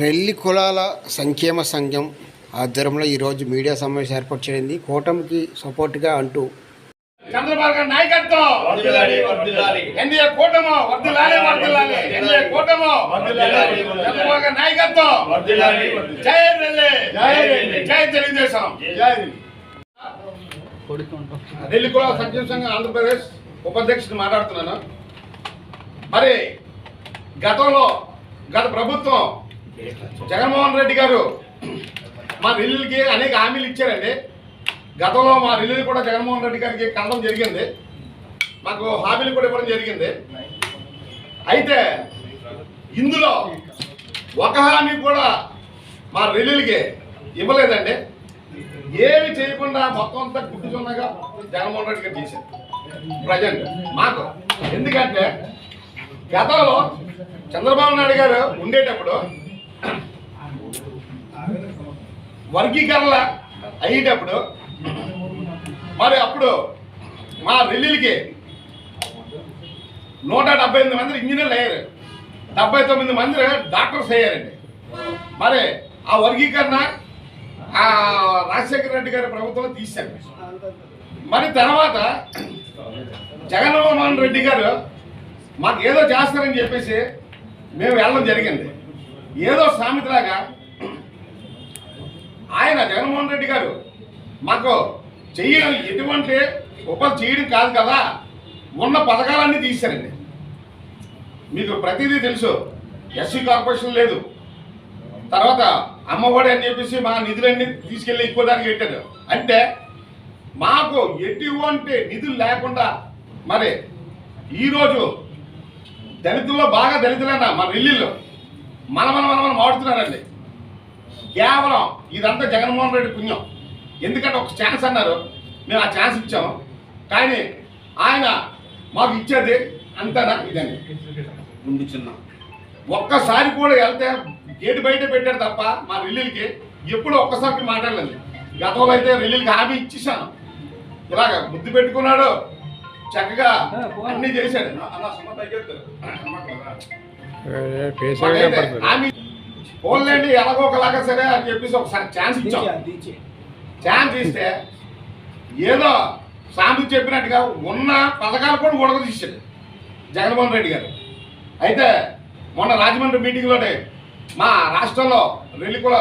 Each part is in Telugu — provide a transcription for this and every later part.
రెల్లి కులాల సంక్షేమ సంఘం ఆధ్వర్యంలో ఈరోజు మీడియా సమావేశం ఏర్పాటు చేయడింది కూటమికి సపోర్ట్గా అంటూ చంద్రబాబు గారి నాయకత్వం. ఎన్డీఏ కూటమో వర్దిల్లాలి వర్దిల్లాలి. ఎన్డీఏ కూటమో. చంద్రబాబు గారి నాయకత్వం. జై రెల్లి. జై రెల్లి. జై తెలుగుదేశం. జై ఢిల్లీ కుల సంక్షేమ సంఘం ఆంధ్రప్రదేశ్ ఉపాధ్యక్షుడు మాట్లాడుతున్నాను. మరి గతంలో గత ప్రభుత్వం జగన్మోహన్ రెడ్డి గారు మా రిల్లులకి అనేక హామీలు ఇచ్చారండి. గతంలో మా రిల్లులు కూడా జగన్మోహన్ రెడ్డి గారికి కనడం జరిగింది. మాకు హామీలు కూడా ఇవ్వడం జరిగింది. అయితే ఇందులో ఒక హామీ కూడా మా రిల్లులకి ఇవ్వలేదండి. ఏమి చేయకుండా మొత్తం అంతా గుర్తుచున్నగా జగన్మోహన్ రెడ్డి గారు చేశారు. ప్రజెంట్ మాకు. ఎందుకంటే గతంలో చంద్రబాబు నాయుడు గారు ఉండేటప్పుడు వర్గీకరణ అయ్యేటప్పుడు మరి అప్పుడు మా రెల్లికి నూట డెబ్బై ఎనిమిది మంది ఇంజనీర్లు అయ్యారు. డెబ్బై తొమ్మిది మంది డాక్టర్స్ అయ్యారండి. మరి ఆ వర్గీకరణ ఆ రాజశేఖర రెడ్డి గారి ప్రభుత్వం తీశారు. మరి తర్వాత జగన్మోహన్ రెడ్డి గారు మాకు ఏదో చేస్తారని చెప్పేసి మేము వెళ్ళడం జరిగింది. ఏదో సామెతలాగా ఆయన జగన్మోహన్ రెడ్డి గారు మాకు చెయ్యడం ఎటువంటి ఉపలు చేయడం కాదు కదా ఉన్న పథకాలన్నీ తీశారండి. మీకు ప్రతిదీ తెలుసు. ఎస్సీ కార్పొరేషన్ లేదు. తర్వాత అమ్మఒడి అని చెప్పేసి మా నిధులన్నీ తీసుకెళ్ళి ఎక్కువ దానికి పెట్టారు. అంటే మాకు ఎటువంటి నిధులు లేకుండా మరి ఈరోజు దళితుల్లో బాగా దళితులన్నా మన రిల్లీలో మన మన మన మనం ఆడుతున్నారండి. కేవలం ఇదంతా జగన్మోహన్ రెడ్డి పుణ్యం. ఎందుకంటే ఒక ఛాన్స్ అన్నారు. మేము ఆ ఛాన్స్ ఇచ్చాము. కానీ ఆయన మాకు ఇచ్చేది అంతేనా? ఇదండి. ముందు చిన్న. ఒక్కసారి కూడా వెళ్తే గేటు బయట పెట్టాడు తప్ప మా రిల్లీలకి ఎప్పుడు ఒక్కసారి మాట్లాడలేదు. గతంలో అయితే రిల్లీలకి హామీ ఇచ్చేసాను ఇలాగ ముద్దు పెట్టుకున్నాడు. చక్కగా అన్ని చేశాడు. పోన్లేండి ఎలాగో ఒకలాగా సరే అని చెప్పేసి ఒకసారి ఛాన్స్ ఇచ్చాం. ఛాన్స్ ఇస్తే ఏదో సామి చెప్పినట్టుగా ఉన్న పథకాలు కూడా ఉడక తీసాడు జగన్మోహన్ రెడ్డి గారు. అయితే మొన్న రాజమండ్రి మీటింగ్లోనే మా రాష్ట్రంలో రెల్లికుల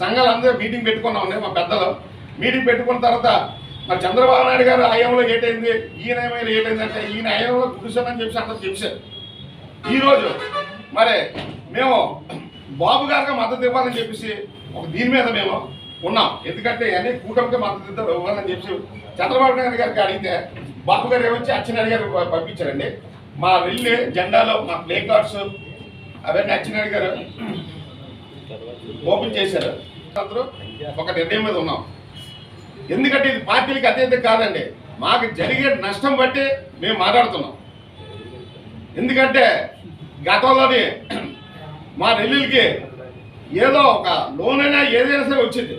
సంఘాలు అందరూ మీటింగ్ పెట్టుకున్నామండి మా పెద్దలు. మీటింగ్ పెట్టుకున్న తర్వాత మరి చంద్రబాబు నాయుడు గారు హయాంలో ఏటైంది ఈయన ఏమైనా ఏటైందంటే ఈయన హయాంలో కూర్చోనని చెప్పి అందరూ చెప్పారు ఈరోజు మరి మేము బాబు గారికి మద్దతు ఇవ్వాలని చెప్పేసి ఒక దీని మీద మేము ఉన్నాం. ఎందుకంటే అన్ని కూటమికి మద్దతు ఇవ్వాలని చెప్పి చంద్రబాబు నాయుడు గారికి అడిగితే బాబు గారు ఏమొచ్చి అచ్చెన్నాయుడు గారు పంపించారండి. మా వెళ్ళి జెండాలో మా ప్లే కార్డ్స్ అవన్నీ అచ్చెన్నాయుడు గారు ఓపెన్ చేశారు. అందరూ ఒక నిర్ణయం మీద ఉన్నాం. ఎందుకంటే ఇది పార్టీలకు అత్యంత కాదండి. మాకు జరిగే నష్టం బట్టి మేము మాట్లాడుతున్నాం. ఎందుకంటే గతంలోని మా నెల్లికి ఏదో ఒక లోన్ అయినా ఏదైనా సరే వచ్చింది.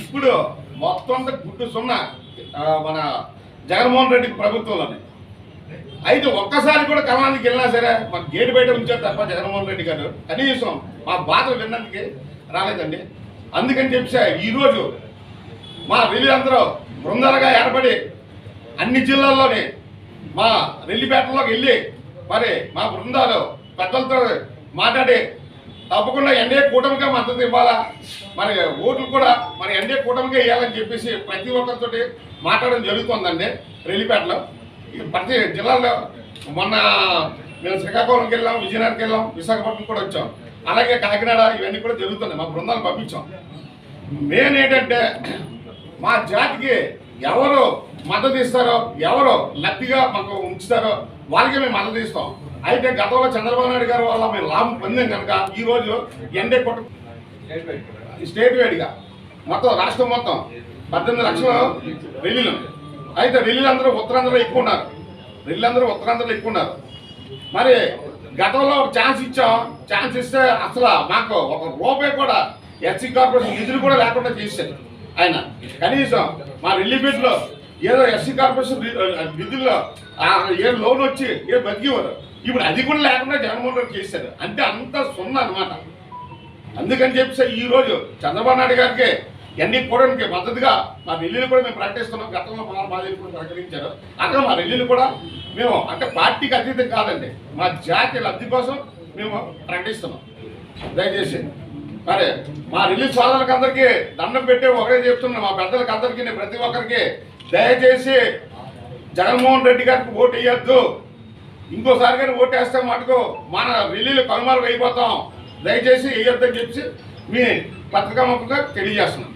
ఇప్పుడు మొత్తం గుడ్డు సున్నా మన జగన్మోహన్ రెడ్డి ప్రభుత్వంలోనే. అయితే ఒక్కసారి కూడా కళానికి వెళ్ళినా సరే మా గేటు బయట ఉంచారు తప్ప జగన్మోహన్ రెడ్డి గారు. కనీసం మా బాధలు విన్నందుకే రాలేదండి. అందుకని చెప్పి ఈరోజు మా రిలీ అందరూ బృందాలుగా ఏర్పడి అన్ని జిల్లాల్లోని మా రెల్లిపేటలోకి వెళ్ళి మరి మా బృందాలు పెద్దలతో మాట్లాడి తప్పకుండా ఎన్డీఏ కూటమిగా మద్దతు ఇవ్వాలా? మరి ఓట్లు కూడా మరి ఎన్డీఏ కూటమిగా ఇవ్వాలని చెప్పేసి ప్రతి ఒక్కరితో మాట్లాడడం జరుగుతుందండి రెల్లిపేటలో ప్రతి జిల్లాలో మొన్న మేము శ్రీకాకుళంకి వెళ్ళాం విజయనగరంకి వెళ్ళాం విశాఖపట్నం కూడా వచ్చాం. అలాగే కాకినాడ ఇవన్నీ కూడా జరుగుతున్నాయి మా బృందాలు పంపించాం. మెయిన్ ఏంటంటే మా జాతికి ఎవరు మద్దతు ఇస్తారో ఎవరు లబ్ధిగా మాకు ఉంచుతారో వాళ్ళకి మేము మద్దతు ఇస్తాం. అయితే గతంలో చంద్రబాబు నాయుడు గారి వల్ల మేము లాభం పొందాం కనుక ఈ రోజు ఎండే కొట్ట స్టేట్ వైడ్గా. మొత్తం రాష్ట్రం మొత్తం పద్దెనిమిది లక్షల రెల్లీలు అయితే రిల్లీలు అందరూ ఉత్తరాంధ్రలో ఎక్కువ ఉన్నారు. రిల్లు అందరూ ఉత్తరాంధ్రలో ఎక్కువ ఉన్నారు. మరి గతంలో ఛాన్స్ ఇచ్చాం. ఛాన్స్ ఇస్తే అసలు మాకు ఒక రూపాయి కూడా ఎస్సీ కార్పొరేషన్ నిధులు కూడా లేకుండా చేశారు ఆయన. కనీసం మా రిలీఫ్లో ఏదో ఎస్సీ కార్పొరేషన్ నిధుల్లో ఏ లోన్ వచ్చి ఏ బతికేవారు ఇప్పుడు అది కూడా లేకుండా జగన్మోహన్ రెడ్డి చేశారు అంటే అంత సున్నా అనమాట అందుకని చెప్పి ఈ రోజు చంద్రబాబు నాయుడు గారికి ఎన్ని కూడా మద్దతుగా మా ఢిల్లీలో కూడా మేము ప్రకటిస్తున్నాం. గతంలో మా బాధ్యత కూడా ప్రకటించారు. అక్కడ మా ఢిల్లీలో కూడా మేము అంటే పార్టీకి అతీతం కాదండి. మా జాతి లబ్ధి కోసం మేము ప్రకటిస్తున్నాం. దయచేసి మరి మా రిలీజ్ సోదరులకు అందరికీ దండం పెట్టే ఒకటే చెప్తున్నా మా పెద్దలకు అందరికీ నేను ప్రతి ఒక్కరికి దయచేసి జగన్మోహన్ రెడ్డి గారికి ఓటు వేయొద్దు. ఇంకోసారి కానీ ఓటేస్తే మటుకు మన రిలీలు కనుమరుగు అయిపోతాం. దయచేసి వేయొద్దని చెప్పి మీ పత్రికా ముఖంగా తెలియజేస్తున్నాం.